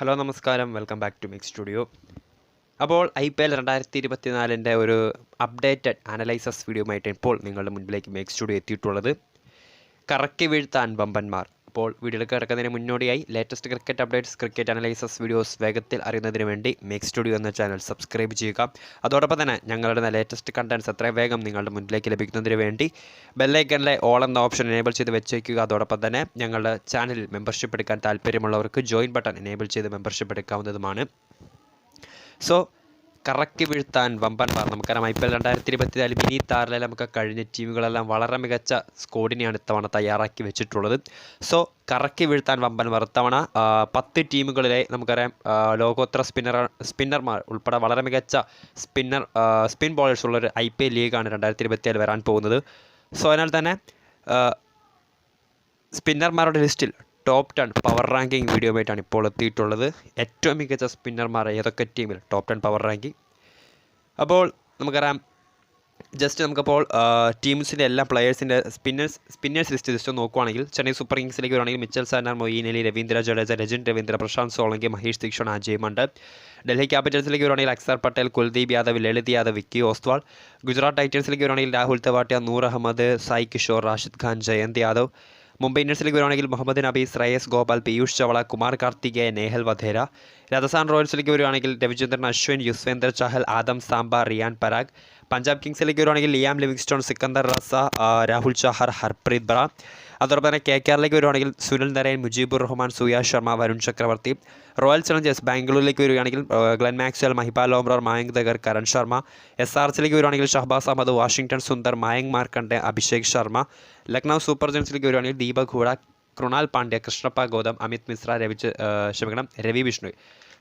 Hello നമസ്കാരം. Welcome back to Mix Studio അപ്പോൾ I P L രണ്ടായിരത്തി ഇരുപത്തിനാലിന്റെ ഒരു അപ്ഡേറ്റഡ് അനലൈസസ് വീഡിയോയുമായിട്ട് ഇപ്പോൾ നിങ്ങളുടെ മുൻപിലേക്ക് മേക്ക് സ്റ്റുഡിയോ എത്തിയിട്ടുള്ളത്. കറക്കി വീഴ്ത്താൻ ബമ്പന്മാർ അപ്പോൾ വീഡിയോയിലേക്ക് കിടക്കുന്നതിന് മുന്നോടിയായി latest cricket updates cricket analyses videos വേഗത്തിൽ അറിയുന്നതിന് വേണ്ടി മേക്ക് സ്റ്റുഡിയോ എന്ന ചാനൽ സബ്സ്ക്രൈബ് ചെയ്യുക. അതോടൊപ്പം തന്നെ ഞങ്ങളുടെ ലേറ്റസ്റ്റ് കണ്ടൻസ് എത്രയും വേഗം നിങ്ങളുടെ മുന്നിലേക്ക് ലഭിക്കുന്നതിന് വേണ്ടി ബെല്ലൈക്കണിലെ ഓൾ എന്ന ഓപ്ഷൻ എനേബിൾ ചെയ്ത് വെച്ചേക്കുക. അതോടൊപ്പം തന്നെ ഞങ്ങളുടെ ചാനലിൽ മെമ്പർഷിപ്പ് എടുക്കാൻ താല്പര്യമുള്ളവർക്ക് ജോയിൻ ബട്ടൺ എനേബിൾ ചെയ്ത് മെമ്പർഷിപ്പ് എടുക്കാവുന്നതുമാണ്. സോ കറക്കി വീഴ്ത്താൻ വമ്പന്മാർ നമുക്കറിയാം ഐ പി എൽ രണ്ടായിരത്തി ഇരുപത്തിനാല് മിനി താരലെ നമുക്ക് കഴിഞ്ഞ ടീമുകളെല്ലാം വളരെ മികച്ച സ്കോഡിനെയാണ് ഇത്തവണ തയ്യാറാക്കി വെച്ചിട്ടുള്ളത്. സോ കറക്കി വീഴ്ത്താൻ വമ്പന്മാർ ഇത്തവണ പത്ത് ടീമുകളിലെ നമുക്കറിയാം ലോകോത്തര സ്പിന്നർ സ്പിന്നർമാർ ഉൾപ്പെടെ വളരെ മികച്ച സ്പിന്നർ സ്പിൻ ബോളേഴ്സ് ഉള്ളൊരു ഐ പി എൽ ലീഗാണ് രണ്ടായിരത്തി ഇരുപത്തിയാൽ വരാൻ പോകുന്നത്. സോ അതിനാൽ തന്നെ സ്പിന്നർമാരുടെ ലിസ്റ്റിൽ ടോപ്പ് ടെൻ പവർ റാങ്കിങ് വീഡിയോയുമായിട്ടാണ് ഇപ്പോൾ എത്തിയിട്ടുള്ളത്. ഏറ്റവും മികച്ച സ്പിന്നർമാർ ഏതൊക്കെ ടീമിൽ ടോപ്പ് ടെൻ പവർ റാങ്കിങ് അപ്പോൾ നമുക്കറിയാം ജസ്റ്റ് നമുക്കപ്പോൾ ടീംസിന്റെ എല്ലാ പ്ലെയേഴ്സിന്റെ സ്പിന്നേഴ്സ് സ്പിന്നേഴ്സ് ലിസ്റ്റ് ജസ്റ്റ് നോക്കുവാണെങ്കിൽ ചെന്നൈ സൂപ്പർ കിങ്സിലേക്ക് വരുവാണെങ്കിൽ മിച്ചൽ സാനാർ മൊയ്യീൻ അലി രവീന്ദ്ര ജഡേജ രജൻ രവീന്ദ്ര പ്രശാന്ത് സോളങ്കി മഹേഷ് ദീക്ഷൺ അജയ് മണ്ഡൽ. ഡൽഹി ക്യാപിറ്റൽസിലേക്ക് വരുവാണെങ്കിൽ അക്സർ പട്ടേൽ കുൽദീപ് യാദവ് ലളിത് യാദവ് വിക്കി ഓസ്വാൾ ഗുജറാത്ത് ടൈറ്റൻസിലേക്ക് വരുവാണെങ്കിൽ രാഹുൽ തെവാട്ടിയ നൂർ അഹമ്മദ് സായി കിഷോർ റാഷിദ് ഖാൻ ജയന്ത് യാദവ്. മുംബൈ ഇന്ത്യൻസിലേക്ക് വരുവാണെങ്കിൽ മുഹമ്മദ് നബി ശ്രേയസ് ഗോപാൽ പീയൂഷ് ചവള കുമാർ കാർത്തികേയ നേഹൽ വധേര. രാജസ്ഥാൻ റോയൽസിലേക്ക് വരുവാണെങ്കിൽ രവിചന്ദ്രൻ അശ്വിൻ യുസ്വേന്ദർ ചഹൽ ആദം സാംബ റിയാൻ പരാഗ്. പഞ്ചാബ് കിങ്സിലേക്ക് വരുവാണെങ്കിൽ ലിയാം ലിവിങ്സ്റ്റോൺ സിക്കന്ദർ റസ രാഹുൽ ചഹർ ഹർപ്രീത് ബ്ര അതോടൊപ്പം തന്നെ കെ കെ ആറിലേക്ക് വരുവാണെങ്കിൽ സുനിൽ നരയൻ മുജീബുർ റഹ്മാൻ സുയാ ശർമ്മ വരുൺ ചക്രവർത്തി. റോയൽ ചലഞ്ചേഴ്സ് ബാംഗ്ലൂരിലേക്ക് വരികയാണെങ്കിൽ Glenn Maxwell Mahipal Lomror Mayank Dagar Karan Sharma. S R സിലേക്ക് വരുവാണെങ്കിൽ ഷഹബാസ് അഹമ്മദ് വാഷിംഗ്ടൺ സുന്ദർ മായങ്ക് മാർക്കണ്ടെ അഭിഷേക് ശർമ്മ. ലക്നൗ സൂപ്പർ ജയൻസിലേക്ക് വരുവാണെങ്കിൽ ദീപക് ഹൂഡ കൃണാൽ പാണ്ഡ്യ കൃഷ്ണപ്പ ഗൗതം അമിത് മിശ്ര രവി ക്ഷമിക്കണം രവി വിഷ്ണു.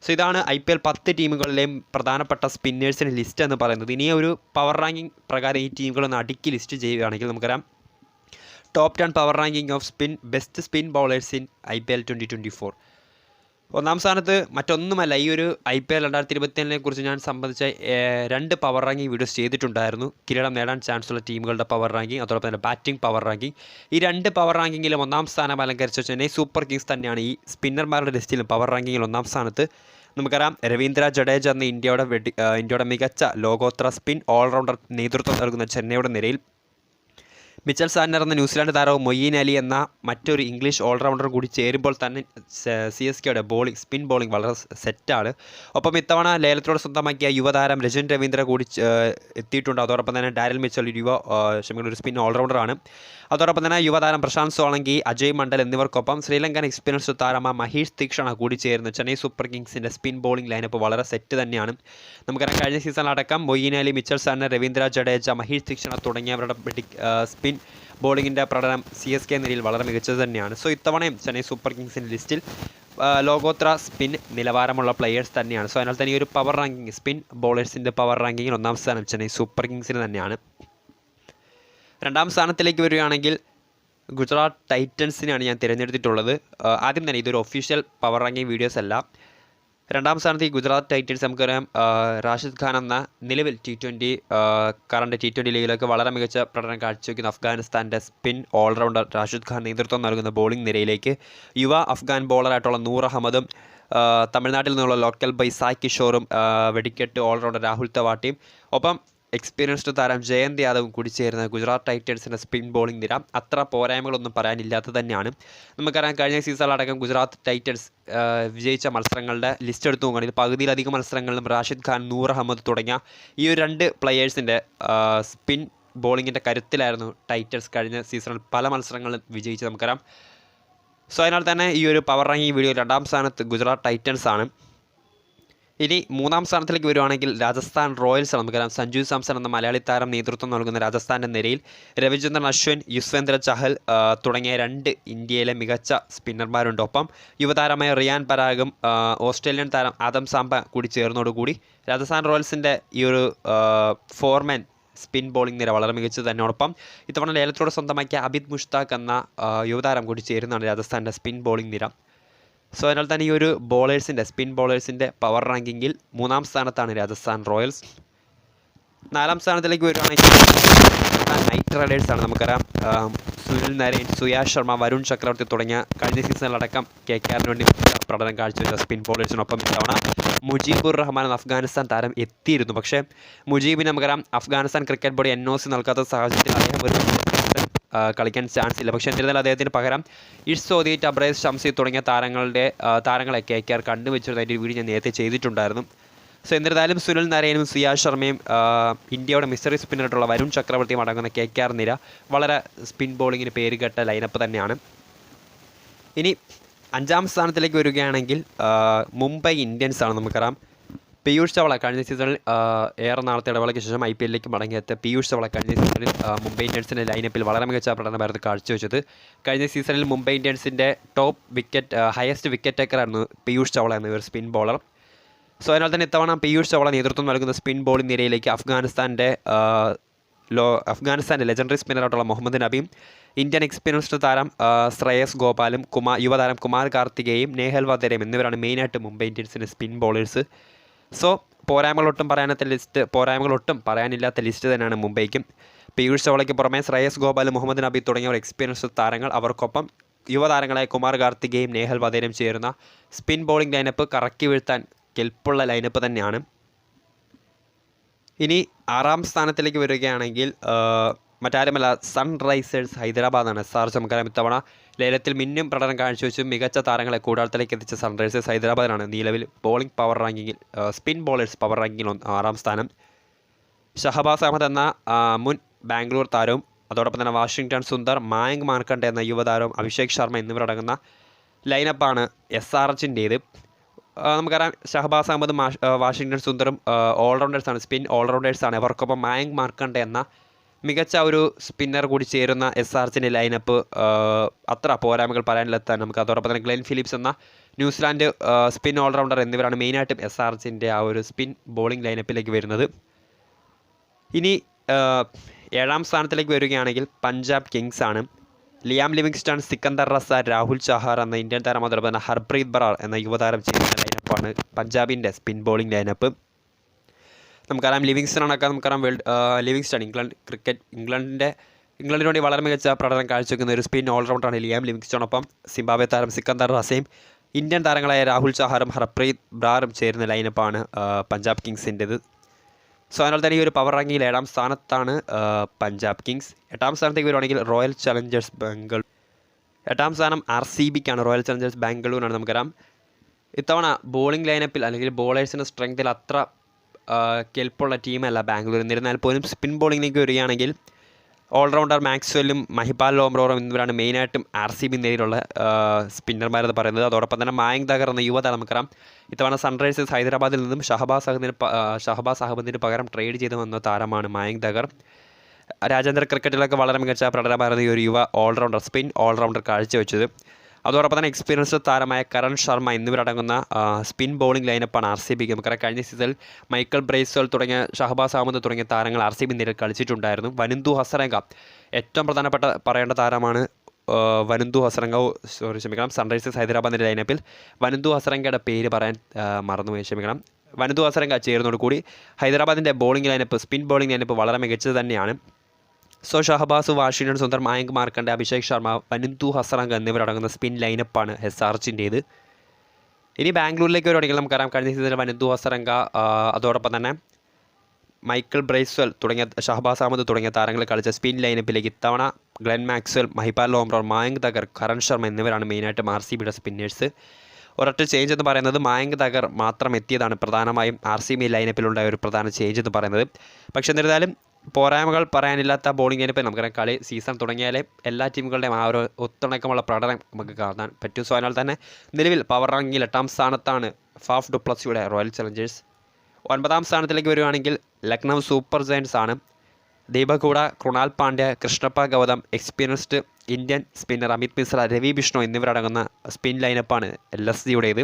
സോ ഇതാണ് ഐ പി എൽ പത്ത് ടീമുകളിലെയും പ്രധാനപ്പെട്ട സ്പിന്നേഴ്സിന്റെ ലിസ്റ്റ് എന്ന് പറയുന്നത്. ഇനി ഒരു പവർ റാങ്കിങ് പ്രകാരം ഈ ടീമുകളൊന്ന് അടുക്കി ലിസ്റ്റ് ചെയ്യുകയാണെങ്കിൽ നമുക്കറിയാം top ten power ranking of spin best spin bowlers in I P L twenty twenty four ഒന്നാം സ്ഥാനത്ത് മറ്റൊന്നുമല്ല ഈ ഒരു ഐ പി എൽ രണ്ടായിരത്തി ഇരുപത്തിയേഴിനെ കുറിച്ച് ഞാൻ സംബന്ധിച്ച രണ്ട് പവർ റാങ്കിങ് വീഡിയോസ് ചെയ്തിട്ടുണ്ടായിരുന്നു. കിരീടം നേടാൻ ചാൻസ് ഉള്ള ടീമുകളുടെ പവർ റാങ്കിങ് അതോടൊപ്പം തന്നെ ബാറ്റിംഗ് പവർ റാങ്കിങ് ഈ രണ്ട് പവർ റാങ്കിങ്ങിലും ഒന്നാം സ്ഥാനം അലങ്കരിച്ച ചെന്നൈ സൂപ്പർ കിങ്സ് തന്നെയാണ് ഈ സ്പിന്നർമാരുടെ ലിസ്റ്റിലും പവർ റാങ്കിങ്ങിൽ ഒന്നാം സ്ഥാനത്ത്. നമുക്കറിയാം രവീന്ദ്ര ജഡേജ എന്ന ഇന്ത്യയുടെ ഇന്ത്യയുടെ മികച്ച ലോകോത്തര സ്പിൻ ഓൾറൗണ്ടർ നേതൃത്വം നൽകുന്ന ചെന്നൈയുടെ നിരയിൽ മിച്ചൽ സാന്നർ എന്ന ന്യൂസിലാൻഡ് താരവും മൊയ്യീൻ അലി എന്ന മറ്റൊരു ഇംഗ്ലീഷ് ഓൾറൗണ്ടർ കൂടി ചേരുമ്പോൾ തന്നെ സി എസ് കെയുടെ ബോളിംഗ് സ്പിൻ ബോളിംഗ് വളരെ സെറ്റാണ്. ഒപ്പം ഇത്തവണ ലേലത്തിലൂടെ സ്വന്തമാക്കിയ യുവതാരം രജൻ രവീന്ദ്ര കൂടി എത്തിയിട്ടുണ്ട്. അതോടൊപ്പം തന്നെ ഡാരൽ മിച്ചൽ ഒരു യുവ ക്ഷമിക്കുന്ന ഒരു സ്പിൻ ഓൾറൗണ്ടറാണ് അതോടൊപ്പം തന്നെ യുവതാരം പ്രശാന്ത് സോളങ്കി അജയ് മണ്ഡൽ എന്നിവർക്കൊപ്പം ശ്രീലങ്കൻ എക്സ്പീരിയൻസ് താരമായ മഹേഷ് തീക്ഷണ കൂടി ചേർന്ന് ചെന്നൈ സൂപ്പർ കിങ്സിന്റെ സ്പിൻ ബോളിംഗ് ലൈനപ്പ് വളരെ സെറ്റ് തന്നെയാണ്. നമുക്കറിയാം കഴിഞ്ഞ സീസണിലടക്കം മൊയ്യീൻ അലി മിച്ചൽ സാന്നർ രവീന്ദ്ര ജഡേജ മഹേഷ് തീക്ഷണ തുടങ്ങിയവരുടെ സ്പിൻ ബോളിങ്ങിന്റെ പ്രകടനം സി എസ് കെ നിലയിൽ വളരെ മികച്ചത് തന്നെയാണ്. സോ ഇത്തവണയും ചെന്നൈ സൂപ്പർ കിങ്സിന്റെ ലിസ്റ്റിൽ ലോകോത്ര സ്പിൻ നിലവാരമുള്ള പ്ലെയേഴ്സ് തന്നെയാണ്. സോ അതിനാൽ തന്നെ ഈ ഒരു പവർ റാങ്കിങ് സ്പിൻ ബോളേഴ്സിന്റെ പവർ റാങ്കിങ്ങിൽ ഒന്നാം സ്ഥാനം ചെന്നൈ സൂപ്പർ കിങ്സിന് തന്നെയാണ്. രണ്ടാം സ്ഥാനത്തിലേക്ക് വരികയാണെങ്കിൽ ഗുജറാത്ത് ടൈറ്റൻസിനെയാണ് ഞാൻ തിരഞ്ഞെടുത്തിട്ടുള്ളത്. ആദ്യം തന്നെ ഇതൊരു ഒഫീഷ്യൽ പവർ റാങ്കിങ് വീഡിയോസ് അല്ല. രണ്ടാം സ്ഥാനത്ത് ഈ ഗുജറാത്ത് ടൈറ്റൻസ് നമുക്കറിയാം. റാഷിദ് ഖാൻ എന്ന നിലവിൽ T twenty current T twenty ലീഗിലേക്ക് വളരെ മികച്ച പ്രകടനം കാഴ്ചവെക്കുന്ന അഫ്ഗാനിസ്ഥാന്റെ സ്പിൻ ഓൾറൗണ്ടർ റാഷിദ് ഖാൻ നേതൃത്വം നൽകുന്ന ബോളിംഗ് നിരയിലേക്ക്. യുവ അഫ്ഗാൻ ബോളറായിട്ടുള്ള നൂർ അഹമ്മദും തമിഴ്നാട്ടിൽ നിന്നുള്ള ലോക്കൽ ബൈ സായ് കിഷോറും വെടിക്കെട്ട് ഓൾറൗണ്ടർ രാഹുൽ തവാട്ടിയും. ഒപ്പം എക്സ്പീരിയൻസ്ഡ് താരം ജയന്ത് യാദവും കൂടി ചേരുന്ന ഗുജറാത്ത് ടൈറ്റൻസിന്റെ സ്പിൻ ബോളിംഗ് നിര. അത്ര പോരായ്മകളൊന്നും പറയാനില്ലാത്തത് തന്നെയാണ്. നമുക്കറിയാം കഴിഞ്ഞ സീസണിലടക്കം ഗുജറാത്ത് ടൈറ്റൻസ് വിജയിച്ച മത്സരങ്ങളുടെ ലിസ്റ്റ് എടുത്തു നോക്കുകയാണെങ്കിൽ പകുതിയിലധികം മത്സരങ്ങളിലും റാഷിദ് ഖാൻ നൂർ അഹമ്മദ് തുടങ്ങിയ ഈ ഒരു രണ്ട് പ്ലെയേഴ്സിന്റെ സ്പിൻ ബോളിങ്ങിന്റെ കരുത്തിലായിരുന്നു ടൈറ്റൻസ് കഴിഞ്ഞ സീസണിൽ പല മത്സരങ്ങളും വിജയിച്ച് നമുക്കറിയാം. സോ അതിനാൽ തന്നെ ഈ ഒരു പവർ റാങ്കിങ് വീഡിയോ രണ്ടാം സ്ഥാനത്ത് ഗുജറാത്ത് ടൈറ്റൻസ് ആണ്. ഇനി മൂന്നാം സ്ഥാനത്തിലേക്ക് വരുവാണെങ്കിൽ രാജസ്ഥാൻ റോയൽസ് നമുക്കറിയാം സഞ്ജു സാംസൺ എന്ന മലയാളി താരം നേതൃത്വം നൽകുന്ന രാജസ്ഥാന്റെ നിരയിൽ രവിചന്ദ്രൻ അശ്വിൻ യുസ്വേന്ദ്ര ചഹൽ തുടങ്ങിയ രണ്ട് ഇന്ത്യയിലെ മികച്ച സ്പിന്നർമാരുണ്ട്. ഒപ്പം യുവതാരമായ റിയാൻ പരാഗും ഓസ്ട്രേലിയൻ താരം ആദം സാംബ കൂടി ചേർന്നോടുകൂടി രാജസ്ഥാൻ റോയൽസിന്റെ ഈ ഒരു ഫോർമാൻ സ്പിൻ ബോളിംഗ് നിര വളരെ മികച്ചത് തന്നെയോടൊപ്പം ഇത്തവണ ലേലത്തിലൂടെ സ്വന്തമാക്കിയ അബിദ് മുഷ്താഖ് എന്ന യുവതാരം കൂടി ചേരുന്നതാണ് രാജസ്ഥാന്റെ സ്പിൻ ബോളിംഗ് നിര. സോ അതിനാൽ തന്നെ ഈ ഒരു ബോളേഴ്സിന്റെ സ്പിൻ ബോളേഴ്സിന്റെ പവർ റാങ്കിങ്ങിൽ മൂന്നാം സ്ഥാനത്താണ് രാജസ്ഥാൻ റോയൽസ്. നാലാം സ്ഥാനത്തിലേക്ക് വരുവാണെങ്കിൽ നൈറ്റ് റൈഡേഴ്സാണ് നമുക്കറിയാം. സുനിൽ നരേൻ സുയാ ശർമ്മ വരുൺ ചക്രവർത്തി തുടങ്ങിയ കഴിഞ്ഞ സീസണിലടക്കം കെ കെ ആറിന് വേണ്ടി പ്രകടനം കാഴ്ചവെച്ച സ്പിൻ ബോളേഴ്സിനൊപ്പം ഇത്തവണ മുജീബുർ റഹ്മാൻ എന്ന അഫ്ഗാനിസ്ഥാൻ താരം എത്തിയിരുന്നു. പക്ഷേ മുജീബിന് നമുക്കറിയാം Afghanistan cricket board N O C നൽകാത്ത സാഹചര്യത്തിൽ അദ്ദേഹം ഒരു കളിക്കാൻ ചാൻസ് ഇല്ല പക്ഷേ എന്നിരുന്നാലും അദ്ദേഹത്തിന് പകരം ഇഷ്സോദി ടബ്രേസ് ഷംസി തുടങ്ങിയ താരങ്ങളുടെ താരങ്ങളെ കെ കെ ആർ കണ്ടുവച്ചിരുന്നതിന്റെ ഒരു വീഡിയോ ഞാൻ നേരത്തെ ചെയ്തിട്ടുണ്ടായിരുന്നു. സോ എന്നിരുന്നാലും സുനിൽ നരയനും സിയാ ശർമ്മയും ഇന്ത്യയുടെ മിസ്റ്ററി സ്പിന്നറായിട്ടുള്ള വരുൺ ചക്രവർത്തിയും അടങ്ങുന്ന കെ കെ ആർ നിര വളരെ സ്പിൻ ബോളിങ്ങിന് പേരുകെട്ട ലൈനപ്പ് തന്നെയാണ്. ഇനി അഞ്ചാം സ്ഥാനത്തിലേക്ക് വരികയാണെങ്കിൽ മുംബൈ ഇന്ത്യൻസ് ആണ് നമുക്കറിയാം. പീയൂഷ് ചവള കഴിഞ്ഞ സീസണിൽ ഏറെ നാളത്തെ ഇടവേളയ്ക്ക് ശേഷം ഐ പി എല്ലിലേക്ക് മടങ്ങിയെത്തിയ പീയൂഷ് ചവള കഴിഞ്ഞ സീസണിൽ മുംബൈ ഇന്ത്യൻസിന്റെ ലൈനപ്പിൽ വളരെ മികച്ച പ്രകടനമായിരുന്നു കാഴ്ചവെച്ചത്. കഴിഞ്ഞ സീസണിൽ മുംബൈ ഇന്ത്യൻസിന്റെ ടോപ്പ് വിക്കറ്റ് ഹയസ്റ്റ് വിക്കറ്റ് ടേക്കറായിരുന്നു പീയൂഷ് ചവള എന്ന ഒരു സ്പിൻ ബോളർ സോ അതിനാൽ തന്നെ ഇത്തവണ പീയൂഷ് ചവള നേതൃത്വം നൽകുന്ന സ്പിൻ ബോളിംഗ് നിരയിലേക്ക് അഫ്ഗാനിസ്ഥാന്റെ ലോ അഫ്ഗാനിസ്ഥാന്റെ ലെജൻഡറി സ്പിന്നറായിട്ടുള്ള മുഹമ്മദ് നബിയും ഇന്ത്യൻ എക്സ്പീരിയൻസ്ഡ് താരം ശ്രേയസ് ഗോപാലും കുമാർ യുവതാരം കുമാർ കാർത്തികേയും നേഹൽ വധേരയും എന്നിവരാണ് മെയിനായിട്ട് മുംബൈ ഇന്ത്യൻസിന്റെ സ്പിൻ ബോളേഴ്സ് സോ പോരായ്മകളൊട്ടും പറയാനത്തെ ലിസ്റ്റ് പോരായ്മകളൊട്ടും പറയാനില്ലാത്ത ലിസ്റ്റ് തന്നെയാണ് മുംബൈക്കും. പീയൂഷ് ചവളയ്ക്ക് പുറമെ ശ്രേയസ് ഗോപാൽ മുഹമ്മദ് നബി തുടങ്ങിയവർ എക്സ്പീരിയൻസ് താരങ്ങൾ. അവർക്കൊപ്പം യുവതാരങ്ങളായ കുമാർ കാർത്തികയും നേഹൽ വധേനും ചേരുന്ന സ്പിൻ ബോളിംഗ് ലൈനപ്പ് കറക്കി വീഴ്ത്താൻ കെൽപ്പുള്ള ലൈനപ്പ് തന്നെയാണ്. ഇനി ആറാം സ്ഥാനത്തിലേക്ക് വരികയാണെങ്കിൽ മറ്റാരുമല്ല സൺറൈസേഴ്സ് ഹൈദരാബാദാണ്. സാർ ചമക്കാരം ഇത്തവണ ലേലത്തിൽ മിന്നും പ്രകടനം കാഴ്ചവെച്ച്. മികച്ച താരങ്ങളെ കൂടാളത്തിലേക്ക് എത്തിച്ച സൺറൈസേഴ്സ് ഹൈദരാബാദിനാണ് നിലവിൽ ബോളിംഗ് പവർ റാങ്കിങ്ങിൽ സ്പിൻ ബോളേഴ്സ് പവർ റാങ്കിങ്ങിൽ ആറാം സ്ഥാനം. ഷഹബാസ് അഹമ്മദ് എന്ന മുൻ ബാംഗ്ലൂർ താരവും അതോടൊപ്പം തന്നെ വാഷിങ്ടൺ സുന്ദർ മായങ്ക് മാർക്കണ്ട എന്ന യുവതാരവും അഭിഷേക് ശർമ്മ എന്നിവരടങ്ങുന്ന ലൈനപ്പാണ് എസ് ആർ എച്ചിന്റേത് നമുക്കറിയാം ഷഹബാസ് അഹമ്മദ് വാഷിങ്ടൺ സുന്ദറും ഓൾറൗണ്ടേഴ്സാണ് സ്പിൻ ഓൾറൗണ്ടേഴ്സാണ് ഇവർക്കൊപ്പം മായങ്ക് മാർക്കണ്ട എന്ന മികച്ച ഒരു സ്പിന്നർ കൂടി ചേരുന്ന എസ് ആർ സിന്റെ ലൈനപ്പ് അത്ര പോരായ്മകൾ പറയാനില്ലെത്താൻ നമുക്ക് അതോടൊപ്പം തന്നെ ഗ്ലെൻ ഫിലിപ്സ് എന്ന New Zealand spin all rounder എന്നിവരാണ് മെയിനായിട്ടും എസ് ആർ സിന്റെ ആ ഒരു സ്പിൻ ബോളിംഗ് ലൈനപ്പിലേക്ക് വരുന്നത്. ഇനി ഏഴാം സ്ഥാനത്തിലേക്ക് വരികയാണെങ്കിൽ പഞ്ചാബ് കിങ്സ് ആണ്. ലിയാം ലിവിങ്സ്റ്റൺ സിക്കന്ദർ റസ രാഹുൽ ചഹാർ എന്ന ഇന്ത്യൻ താരം അതോടൊപ്പം തന്നെ ഹർപ്രീത് ബറാർ എന്ന യുവതാരം ചെയ്യുന്ന ലൈനപ്പാണ് പഞ്ചാബിന്റെ സ്പിൻ ബോളിംഗ് ലൈനപ്പ് നമുക്കറിയാം ലിവിങ്സ്റ്റൺ അടക്കം നമുക്കറിയാം വേൾഡ് ലിവിങ്സ്റ്റൺ ഇംഗ്ലണ്ട് ക്രിക്കറ്റ് ഇംഗ്ലണ്ടിന്റെ ഇംഗ്ലണ്ടിന് വേണ്ടി വളരെ മികച്ച പ്രകടനം കാഴ്ചവെക്കുന്ന ഒരു സ്പിൻ ഓൾറൗണ്ടറാണ് ലിയാം ലിവിങ്സ്റ്റണൊപ്പം സിംബാബ്വെ താരം സിക്കന്ദർ റസീം ഇന്ത്യൻ താരങ്ങളായ രാഹുൽ ചാഹറും ഹർപ്രീത് ബ്രാറും ചേരുന്ന ലൈനപ്പാണ് പഞ്ചാബ് കിങ്സിന്റേത് സോ അതിനാൽ തന്നെ ഈ ഒരു പവർ റാങ്കിങ്ങിൽ ഏഴാം സ്ഥാനത്താണ് പഞ്ചാബ് കിങ്സ് എട്ടാം സ്ഥാനത്തേക്ക് വരുവാണെങ്കിൽ റോയൽ ചലഞ്ചേഴ്സ് ബാംഗ്ലൂർ എട്ടാം സ്ഥാനം ആർ സി ബിക്കാണ് റോയൽ ചലഞ്ചേഴ്സ് ബാംഗ്ലൂരാണ് നമുക്കറിയാം. ഇത്തവണ ബോളിംഗ് ലൈനപ്പിൽ അല്ലെങ്കിൽ ബോളേഴ്സിന്റെ സ്ട്രെങ്തിൽ അത്ര കെൽപ്പുള്ള ടീമല്ല ബാംഗ്ലൂർ. എന്നിരുന്നാൽ പോലും സ്പിൻ ബോളിങ്ങിലേക്ക് വരികയാണെങ്കിൽ ഓൾറൗണ്ടർ മാക്സ്വെല്ലും മഹിപാൽ ലോംറോറും എന്നിവരാണ് മെയിനായിട്ടും ആർ സി ബി നേരിലുള്ള സ്പിന്നർമാരെന്ന് പറയുന്നത്. അതോടൊപ്പം തന്നെ മായങ് ദഗർ എന്ന യുവത നമുക്കറിയാം. ഇത്തവണ സൺറൈസേഴ്സ് ഹൈദരാബാദിൽ നിന്നും ഷഹബാസ് അഹമ്മദിന് ഷഹബാസ് അഹമ്മദിന് പകരം ട്രേഡ് ചെയ്തു വന്ന താരമാണ് മായങ് ദഗർ. രാജ്യാന്തര ക്രിക്കറ്റിലൊക്കെ വളരെ മികച്ച പ്രകടനമായിരുന്നു ഈ ഒരു യുവ ഓൾറൗണ്ടർ സ്പിൻ ഓൾറൗണ്ടർ കാഴ്ചവെച്ചത്. അതോടൊപ്പം തന്നെ എക്സ്പീരിയൻസ്ഡ് താരമായ കരൺ ശർമ്മ എന്നിവരടങ്ങുന്ന സ്പിൻ ബോളിംഗ് ലൈനപ്പാണ് ആർ സി ബിക്ക് നമുക്കറിയാം കഴിഞ്ഞ സീസണിൽ മൈക്കൽ ബ്രേസ്വൽ തുടങ്ങിയ ഷഹബാസ് അഹമ്മദ് തുടങ്ങിയ താരങ്ങൾ ആർ സി ബി നിരയിൽ കളിച്ചിട്ടുണ്ടായിരുന്നു. വനന്തു ഹസരംഗ ഏറ്റവും പ്രധാനപ്പെട്ട പറയേണ്ട താരമാണ് വനന്തു ഹസരംഗ. സോറി ക്ഷമിക്കണം. സൺറൈസേഴ്സ് ഹൈദരാബാദിന്റെ ലൈനപ്പിൽ വനന്തു ഹസരംഗയുടെ പേര് പറയാൻ മറന്നുപോയി. ക്ഷമിക്കണം. വനന്തു ഹസരംഗ ചേരുന്നതോടുകൂടി ഹൈദരാബാദിന്റെ bowling lineup spin bowling lineup വളരെ മികച്ചത് തന്നെയാണ്. സോ ഷഹബാസ് വാഷിംഗ്ടൺ സുന്ദർ മായങ്ക് മാർക്കണ്ട അഭിഷേക് ശർമ്മ വനിന്ദു ഹസറംഗ് എന്നിവരടങ്ങുന്ന സ്പിൻ ലൈനപ്പാണ് ഹെസാർച്ചിന്റേത് ഇനി ബാംഗ്ലൂരിലേക്ക് വരുവാണെങ്കിൽ നമുക്കറിയാം കഴിഞ്ഞ സീസണിൽ വനിന്ദു ഹസറംഗ ആ, അതോടൊപ്പം തന്നെ മൈക്കിൾ ബ്രൈസ്വൽ തുടങ്ങിയ ഷഹബാസ് അഹമ്മദ് തുടങ്ങിയ താരങ്ങൾ കളിച്ച സ്പിൻ ലൈനപ്പിലേക്ക് ഇത്തവണ ഗ്ലെൻ മാക്സ്വൽ മഹിപാൽ ലോംറോർ മായങ്ക് തകർ കരൺ ശർമ്മ എന്നിവരാണ് മെയിനായിട്ട് ആർ സി ബിയുടെ സ്പിന്നേഴ്സ് ഒരൊറ്റ ചേഞ്ച് എന്ന് പറയുന്നത് മായങ്ക് തകർ മാത്രം എത്തിയതാണ്. പ്രധാനമായും ആർ സി ബി ലൈനപ്പിലുണ്ടായ ഒരു പ്രധാന ചേഞ്ച് എന്ന് പറയുന്നത്. പക്ഷേ എന്നിരുന്നാലും പോരായ്മകൾ പറയാനില്ലാത്ത ബോളിംഗ് ലൈനപ്പിൽ നമുക്കറിയാം. കളി സീസൺ തുടങ്ങിയാലേ എല്ലാ ടീമുകളുടെയും ആ ഒരു ഒത്തിണക്കമുള്ള പ്രകടനം നമുക്ക് കാണാൻ പറ്റും. സോ അതിനാൽ തന്നെ നിലവിൽ പവർ റാങ്കിങ്ങിൽ എട്ടാം സ്ഥാനത്താണ് ഫാഫ് ഡുപ്ലസിയുടെ റോയൽ ചലഞ്ചേഴ്സ് ഒൻപതാം സ്ഥാനത്തിലേക്ക് വരുവാണെങ്കിൽ ലക്നൗ സൂപ്പർ ജയൻസ് ആണ്. ദീപകൂട Krunal Pandya Krishnappa Gowtham experienced Indian spinner Amit Mishra Ravi Bishnoi എന്നിവരടങ്ങുന്ന സ്പിൻ ലൈനപ്പാണ് എൽ എസ് ജിയുടേത്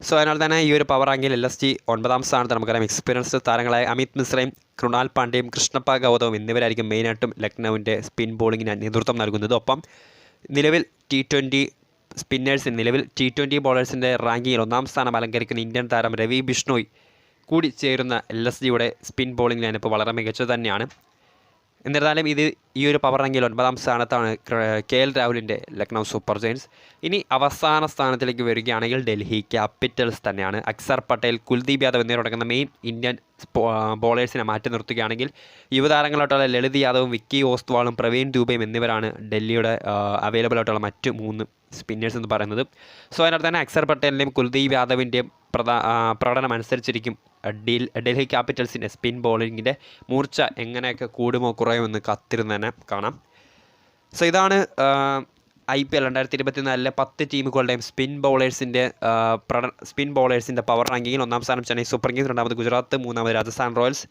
സോ അതിനാൽ തന്നെ ഈ ഒരു പവർ റാങ്കിൽ എൽ എസ് ജി ഒൻപതാം സ്ഥാനത്ത് നമുക്കറിയാം. എക്സ്പീരിയൻസ്ഡ് താരങ്ങളായ അമിത് മിശ്രയും കൃണാൽ പാണ്ഡ്യയും കൃഷ്ണപ്പ ഗൗതവും എന്നിവരായിരിക്കും മെയിനായിട്ടും ലക്നൌവിന്റെ സ്പിൻ ബോളിങ്ങിന് നേതൃത്വം നൽകുന്നത്. ഒപ്പം നിലവിൽ ടി ട്വന്റി സ്പിന്നേഴ്സിന് നിലവിൽ ടി ട്വന്റി ബോളേഴ്സിന്റെ റാങ്കിങ്ങിൽ ഒന്നാം സ്ഥാനം അലങ്കരിക്കുന്ന ഇന്ത്യൻ താരം രവി ബിഷ്ണോയ് കൂടി ചേരുന്ന എൽ എസ് ജിയുടെ സ്പിൻ ബോളിംഗ് ലൈനപ്പ് വളരെ മികച്ചത് തന്നെയാണ്. എന്നിരുന്നാലും ഇത് ഈ ഒരു പവർ റാങ്കിൽ ഒൻപതാം സ്ഥാനത്താണ് കെ എൽ രാഹുലിന്റെ ലക്നൗ സൂപ്പർ ജയൻസ് ഇനി അവസാന സ്ഥാനത്തിലേക്ക് വരികയാണെങ്കിൽ ഡൽഹി ക്യാപിറ്റൽസ് തന്നെയാണ്. അക്സർ പട്ടേൽ കുൽദീപ് യാദവ് എന്നിവരടങ്ങുന്ന മെയിൻ ഇന്ത്യൻ ബോളേഴ്സിനെ മാറ്റി നിർത്തുകയാണെങ്കിൽ യുവതാരങ്ങളായിട്ടുള്ള ലളിത് യാദവും വിക്കി ഓസ്ത്വാളും പ്രവീൺ ദൂബയും എന്നിവരാണ് ഡൽഹിയുടെ അവൈലബിൾ ആയിട്ടുള്ള മറ്റ് മൂന്ന് സ്പിന്നേഴ്സ് എന്ന് പറയുന്നത്. സോ അതിനകത്ത് തന്നെ അക്സർ പട്ടേലിന്റെയും കുൽദീപ് യാദവിന്റെയും പ്രധാ പ്രകടനം അനുസരിച്ചിരിക്കും. ഡീൽ ഡൽഹി ക്യാപിറ്റൽസിന്റെ സ്പിൻ ബോളിങ്ങിന്റെ മൂർച്ച എങ്ങനെയൊക്കെ കൂടുമോ കുറയുമോ എന്ന് കത്തിരുന്ന് തന്നെ കാണാം. സോ ഇതാണ് ഐ പി എൽ രണ്ടായിരത്തി ഇരുപത്തിനാലിലെ പത്ത് ടീമുകളുടെയും സ്പിൻ ബോളേഴ്സിന്റെ സ്പിൻ ബോളേഴ്സിന്റെ പവർ റാങ്കിങ്ങിൽ ഒന്നാം സ്ഥാനം ചെന്നൈ സൂപ്പർ കിങ്സ് രണ്ടാമത് ഗുജറാത്ത് മൂന്നാമത് രാജസ്ഥാൻ റോയൽസ്.